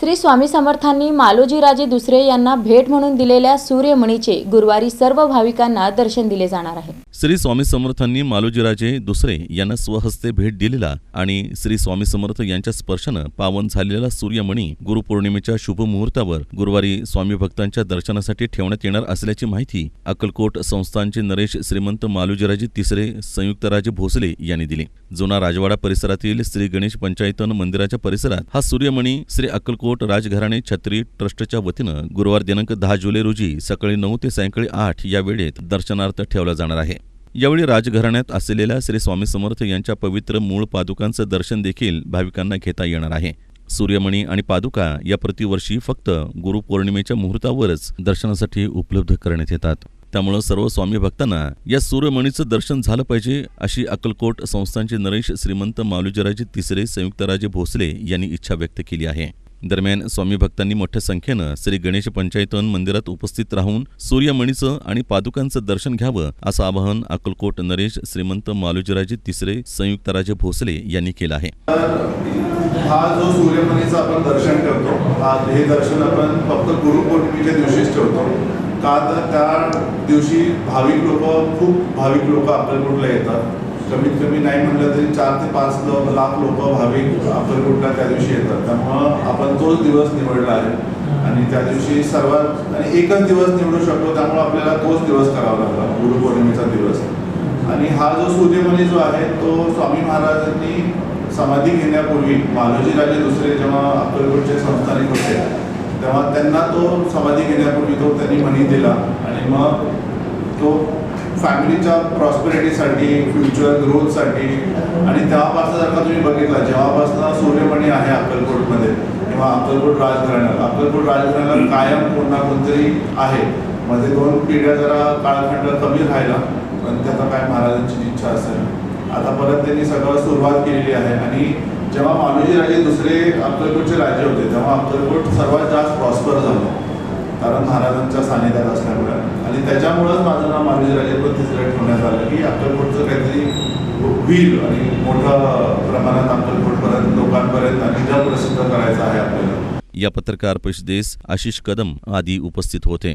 श्री स्वामी समर्थांनी मालोजीराजे दुसरे यांना भेट म्हणून दिलेल्या सूर्यमणीचे गुरुवारी सर्व भाविकांना दर्शन दिले जाणार आहे. श्री स्वामी समर्थांनी मालोजीराजे दुसरे यांना स्वहस्ते भेट दिलेला आणि श्री स्वामी समर्थ यांच्या स्पर्शानं पावन झालेला सूर्यमणी गुरुपौर्णिमेच्या शुभ मुहूर्तावर गुरुवारी स्वामी भक्तांच्या दर्शनासाठी ठेवण्यात येणार असल्याची माहिती अक्कलकोट संस्थानचे नरेश श्रीमंत मालोजीराजे तिसरे संयुक्तराजे भोसले यांनी दिली. जुना राजवाडा परिसरातील श्री गणेश पंचायतन मंदिराच्या परिसरात हा सूर्यमणी श्री अक्कलकोट राजघराणे छत्री ट्रस्टच्या वतीनं गुरुवार दिनांक दहा जुलै रोजी सकाळी नऊ ते सायंकाळी आठ या वेळेत दर्शनार्थ ठेवला जाणार आहे. यावेळी राजघराण्यात असलेल्या श्री स्वामी समर्थ यांच्या पवित्र मूळ पादुकांचं दर्शन देखील भाविकांना घेता येणार आहे. सूर्यमणी आणि पादुका या प्रतिवर्षी फक्त गुरुपौर्णिमेच्या मुहूर्तावरच दर्शनासाठी उपलब्ध करण्यात येतात. त्यामुळं सर्व स्वामी भक्तांना या सूर्यमणीचं दर्शन झालं पाहिजे अशी अक्कलकोट संस्थांचे नरेश श्रीमंत मालुजराजे तिसरे संयुक्तराजे भोसले यांनी इच्छा व्यक्त केली आहे. दरम्यान स्वामी भक्तांनी मोठ्या संख्येनं श्री गणेश पंचायतन मंदिरात उपस्थित राहून सूर्यमणीचं आणि पादुकांचं दर्शन घ्यावं असं आवाहन अक्कलकोट नरेश श्रीमंत मालुजराजे तिसरे संयुक्त राजे भोसले यांनी केलं आहे. हा जो सूर्यमणीचं आपण दर्शन करतो हे दर्शन आपण फक्त गुरुपौर्णिमेच्या दिवशीच ठेवतो. का तर त्या दिवशी भाविक लोक खूप भाविक लोक अक्कलकोटला येतात. कमीत कमी नाही म्हटलं तरी चार ते पाच लाख लोक भाविक अक्कलकोटला त्या दिवशी येतात. त्यामुळं आपण तोच दिवस निवडला आहे. आणि त्या दिवशी सर्वात आणि एकच दिवस निवडू शकतो त्यामुळं आपल्याला तोच दिवस करावा लागला गुरुपौर्णिमेचा दिवस. आणि हा जो सूर्यमणी जो आहे तो स्वामी महाराजांनी समाधी घेण्यापूर्वी मालोजीराजे दुसरे जेव्हा अक्कलकोटचे संस्थानिक होते तेव्हा त्यांना तो समाधी घेण्यापूर्वी तो त्यांनी मणी दिला. आणि मग तो फॅमिलीच्या प्रॉस्पेरिटीसाठी फ्युचर ग्रोथसाठी. आणि तेव्हापासून जर का तुम्ही बघितला जेव्हापासून सूर्यमणी आहे अक्कलकोटमध्ये किंवा अक्कलकोट राजघराण्याला. अक्कलकोट राजघराण्याला कायम कोण ना कोणतरी आहे. मध्ये दोन पिढ्या जरा काळखंड कमी राहिला पण त्याचा काय महाराजांची इच्छा असेल. आता परत त्यांनी सगळं सुरुवात केलेली आहे. आणि जेव्हा मालोजी राजे दुसरे अक्कलकोटचे राजे होते तेव्हा अक्कलकोट सर्वात जास्त प्रॉस्पर झालं. कारण महाराजांच्या सानिध्यात असल्यामुळे. आणि त्याच्यामुळंच माझं नाव महावीर राजे तिसऱ्या ठेवण्यात आलं की अक्कलकोटचं काहीतरी होईल आणि मोठ्या प्रमाणात अक्कलकोटपर्यंत लोकांपर्यंत आणि जग प्रसिद्ध करायचं आहे आपल्याला. या पत्रकार परिषदेस आशिष कदम आदी उपस्थित होते.